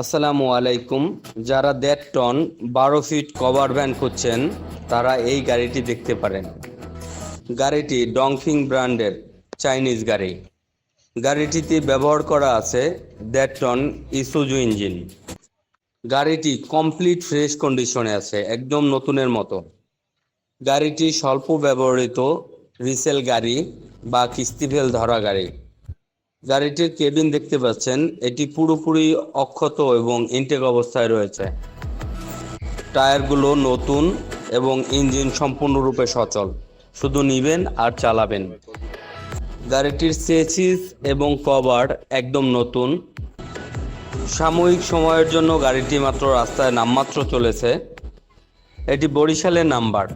আসসালামু আলাইকুম। যারা দেড় টন বারো ফিট কভার ভ্যান খুঁজছেন, তারা এই গাড়িটি দেখতে পারেন। গাড়িটি ডংফিং ব্র্যান্ডের চাইনিজ গাড়ি। গাড়িটিতে ব্যবহার করা আছে দেড় টন ইসুজু ইঞ্জিন। গাড়িটি কমপ্লিট ফ্রেশ কন্ডিশনে আছে, একদম নতুনের মতো। গাড়িটি স্বল্প ব্যবহৃত রিসেল গাড়ি বা কিস্তিভেল ধরা গাড়ি। গাড়িটির কেবিন দেখতে পাচ্ছেন, এটি পুরোপুরি অক্ষত এবং ইনটেক অবস্থায় রয়েছে। টায়ারগুলো নতুন এবং ইঞ্জিন সম্পূর্ণরূপে সচল। শুধু নিবেন আর চালাবেন। গাড়িটির চেসিস এবং কভার একদম নতুন। সাময়িক সময়ের জন্য গাড়িটি মাত্র রাস্তায় নামমাত্র চলেছে। এটি বরিশালের নাম্বার।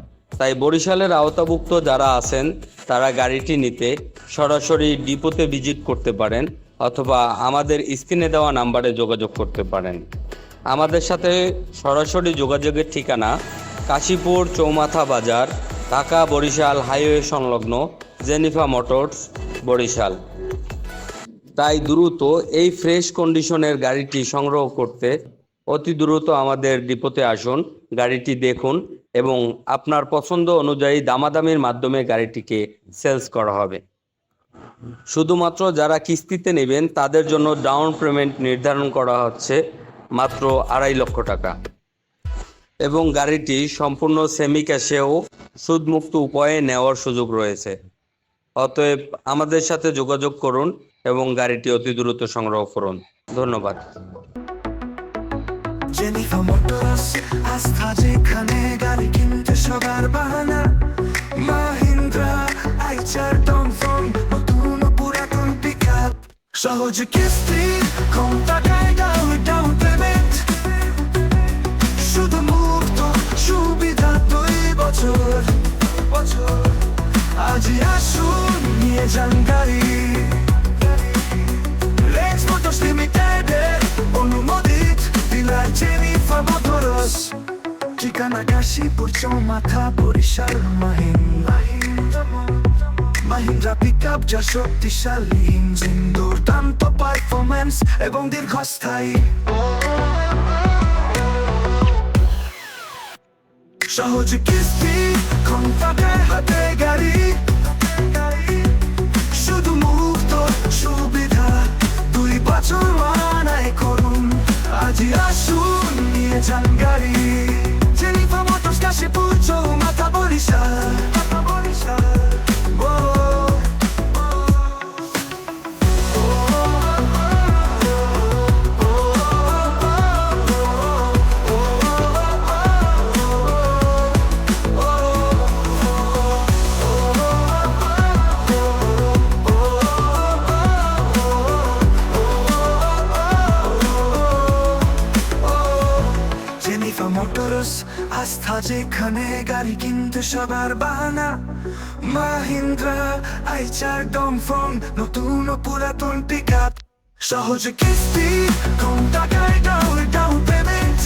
তাই বরিশালের আওতাভুক্ত যারা আছেন, তারা গাড়িটি নিতে সরাসরি ডিপোতে ভিজিট করতে পারেন অথবা আমাদের স্ক্রিনে দেওয়া নাম্বারে যোগাযোগ করতে পারেন। আমাদের সাথে সরাসরি যোগাযোগের ঠিকানা কাশীপুর চৌমাথা বাজার, ঢাকা বরিশাল হাইওয়ে সংলগ্ন জেনিফা মোটরস, বরিশাল। তাই দ্রুত এই ফ্রেশ কন্ডিশনের গাড়িটি সংগ্রহ করতে অতি দ্রুত আমাদের ডিপোতে আসুন, গাড়িটি দেখুন এবং আপনার পছন্দ অনুযায়ী দামাদামির মাধ্যমে গাড়িটিকে সেলস করা হবে। শুধুমাত্র যারা কিস্তিতে নেবেন, তাদের জন্য ডাউন পেমেন্ট নির্ধারণ করা হচ্ছে মাত্র আড়াই লক্ষ টাকা। এবং গাড়িটি সম্পূর্ণ সেমি ক্যাশেও সুদমুক্ত উপায়ে নেওয়ার সুযোগ রয়েছে। অতএব আমাদের সাথে যোগাযোগ করুন এবং গাড়িটি অতি দ্রুত সংগ্রহ করুন। ধন্যবাদ। আস্থা যেখানে সহজ কিস্তি, কম টাকায় দাও ডাউন পেমেন্ট শুধু মুক্ত সুবিধা দুই বছর বছর। আজই আসুন, নিয়ে যান গাড়ি। Lex Motors Limited অনুমোদিত ডিলার জেনিফা মোটরস ঠিকানা কাশীপুর, চৌমাথা বরিশাল, মাহিন্দ্রা। মাহিন্দ্রা পিক আপ যা শক্তিশালী, ইঞ্জিন দুর্দান্ত পারফরমেন্স এবং দীর্ঘস্থায়ী। সহজ কিস্তি টাকায় হাতে গাড়ি। শুধু মুক্ত সুবিধা, দুই বছর মানায় করুন। আজই আসুন, নিয়ে যান মোটরস আস্থা যেখানে গাড়ি কিনতে সবার বাহানা। মাহিন্দ্রা, আইচার, ডমফং, নতুন ও পুরাতন পিক সহজ কিস্তি কম টাকায় ডাউন ডাউন পেমেন্ট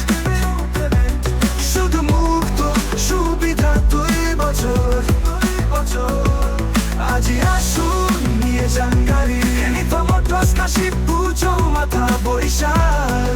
শুধু মুক্ত সুবিধা দুই বছর, দুই আজই আসুন, নিয়ে যান গাড়ি। মোটরস চৌমাথা বরিশাল বরিশাল ও